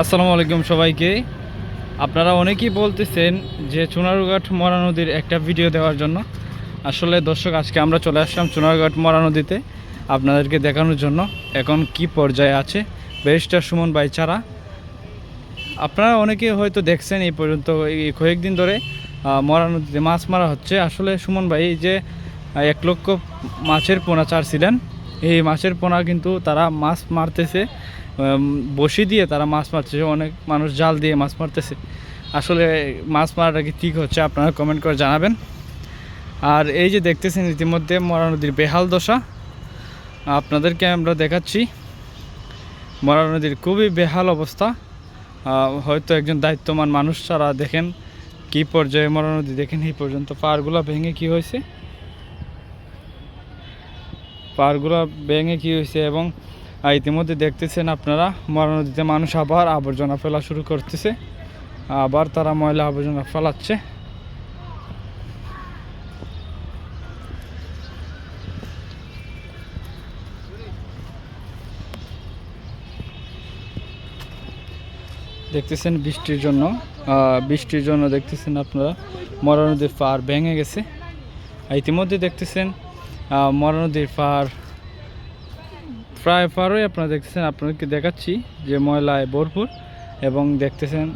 আসসালামু আলাইকুম সবাইকে। আপনারা অনেকেই বলতেছেন যে চুনারুঘাট মরা নদীর একটা ভিডিও দেওয়ার জন্য। আসলে দর্শক, আজকে আমরা চলে আসলাম চুনারুঘাট মরা নদীতে আপনাদেরকে দেখানোর জন্য। এখন কি পর্যায়ে আছে? ব্যারিস্টার সুমন বাইচারা আপনারা অনেকে হয়তো দেখছেন এই পর্যন্ত, এই কয়েকদিন ধরে মরা নদীতে মাছ মারা হচ্ছে। আসলে সুমন ভাই যে এক লক্ষ মাছের পোনা ছাড়ছিলেন। এই মাছের পোনা কিন্তু তারা মাছ মারতেছে বসি দিয়ে তারা মাছ মারতেছে, অনেক মানুষ জাল দিয়ে মাছ মারতেছে। আসলে মাছ মারাটা কি ঠিক হচ্ছে আপনারা কমেন্ট করে জানাবেন। আর এই যে দেখতেছেন ইতিমধ্যে মরা নদীর বেহাল দশা। আপনাদেরকে আমরা দেখাচ্ছি, মরা নদীর খুবই বেহাল অবস্থা। হয়তো একজন দায়িত্বমান মানুষ ছাড়া দেখেন কি পর্যায়ে মরা নদী, দেখেন এই পর্যন্ত পাহাড়গুলো ভেঙে কি হয়েছে। পাহাড়গুলো ভেঙে কি হয়েছে এবং ইতিমধ্যে দেখতেছেন আপনারা, মরা নদীতে মানুষ আবার আবর্জনা ফেলা শুরু করতেছে। আবার তারা ময়লা আবর্জনা ফেলাচ্ছে। দেখতেছেন বৃষ্টির জন্য। বৃষ্টির জন্য দেখতেছেন আপনারা, মরা নদীর পার ভেঙে গেছে। ইতিমধ্যে দেখতেছেন আহ, মরা নদীর পার প্রায় পারই আপনারা দেখতেছেন আপনাদেরকে দেখাচ্ছি যে ময়লায় ভরপুর এবং দেখতেছেন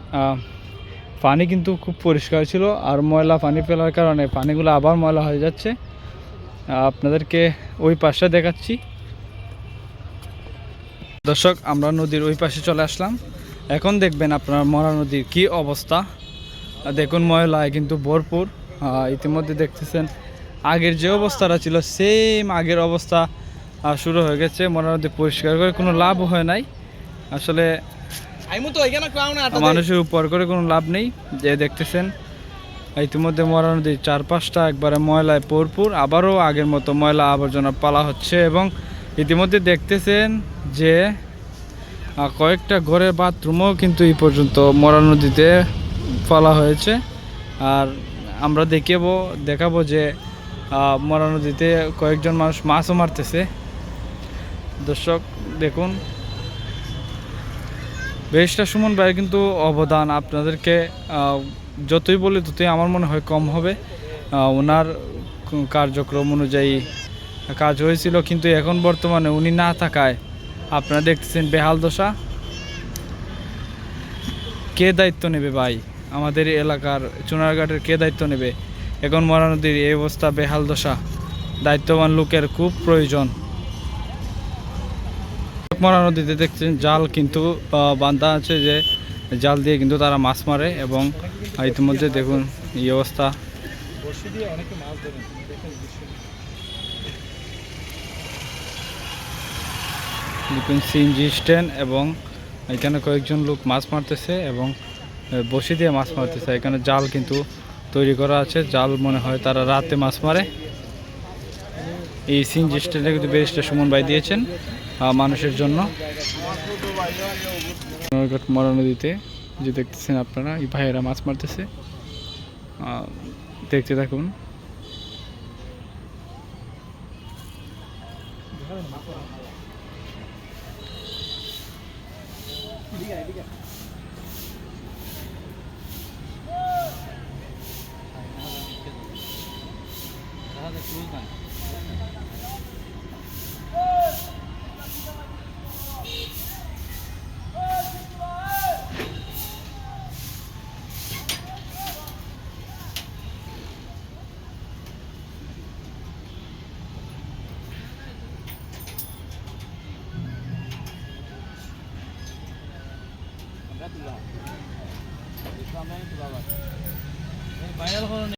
পানি কিন্তু খুব পরিষ্কার ছিল আর ময়লা পানি ফেলার কারণে পানিগুলো আবার ময়লা হয়ে যাচ্ছে। আপনাদেরকে ওই পাশটা দেখাচ্ছি। দর্শক আমরা নদীর ওই পাশে চলে আসলাম। এখন দেখবেন আপনার মরা নদীর কি অবস্থা। দেখুন ময়লায় কিন্তু ভরপুর। ইতিমধ্যে দেখতেছেন আগের যে অবস্থাটা ছিল সেম আগের অবস্থা শুরু হয়ে গেছে মরা নদী পরিষ্কার করে কোনো লাভ হয় নাই। আসলে মানুষের উপর করে কোনো লাভ নেই যে দেখতেছেন ইতিমধ্যে মরা নদীর চারপাশটা একবারে ময়লায় ভরপুর আবারও আগের মতো ময়লা আবর্জনা পালা হচ্ছে এবং ইতিমধ্যে দেখতেছেন যে কয়েকটা ঘরের বাথরুমও কিন্তু এই পর্যন্ত মরা নদীতে ফেলা হয়েছে। আর আমরা দেখাবো দেখাবো যে মরা নদীতে কয়েকজন মানুষ মাছও মারতেছে। দর্শক, দেখুন। বেশটা সুমন ভাইয়ের কিন্তু অবদান। আপনাদেরকে যতই বলি ততই আমার মনে হয় কম হবে। ওনার কার্যক্রম অনুযায়ী কাজ হয়েছিল, কিন্তু এখন বর্তমানে উনি না থাকায় আপনারা দেখতেছেন বেহাল দশা। কে দায়িত্ব নেবে ভাই? আমাদের এলাকার চুনারঘাটের কে দায়িত্ব নেবে? এখন মরা নদীর এই অবস্থা বেহাল দশা। দায়িত্ববান লোকের খুব প্রয়োজন। মরা নদীতে দেখছেন জাল কিন্তু বান্ধা আছে যে, জাল দিয়ে কিন্তু তারা মাছ মারে এবং ইতিমধ্যে দেখুন এই অবস্থা। দেখেন সিএনজি স্ট্যান্ড এবং এখানে কয়েকজন লোক মাছ মারতেছে এবং বসি দিয়ে মাছ মারতেছে। এখানে জাল কিন্তু তৈরি করা আছে। জাল মনে হয় তারা রাতে মাছ মারে। এই সিএনজি স্ট্যান্ডে কিন্তু ব্যারিস্টার সুমন ভাই দিয়েছেন মানুষের জন্য। মরা নদীতে, যে দেখতেছেন আপনারা, এই ভাইয়েরা মাছ মারতেছে। দেখতে থাকুন। Deixa a mente, Bala. Vai ela rolando.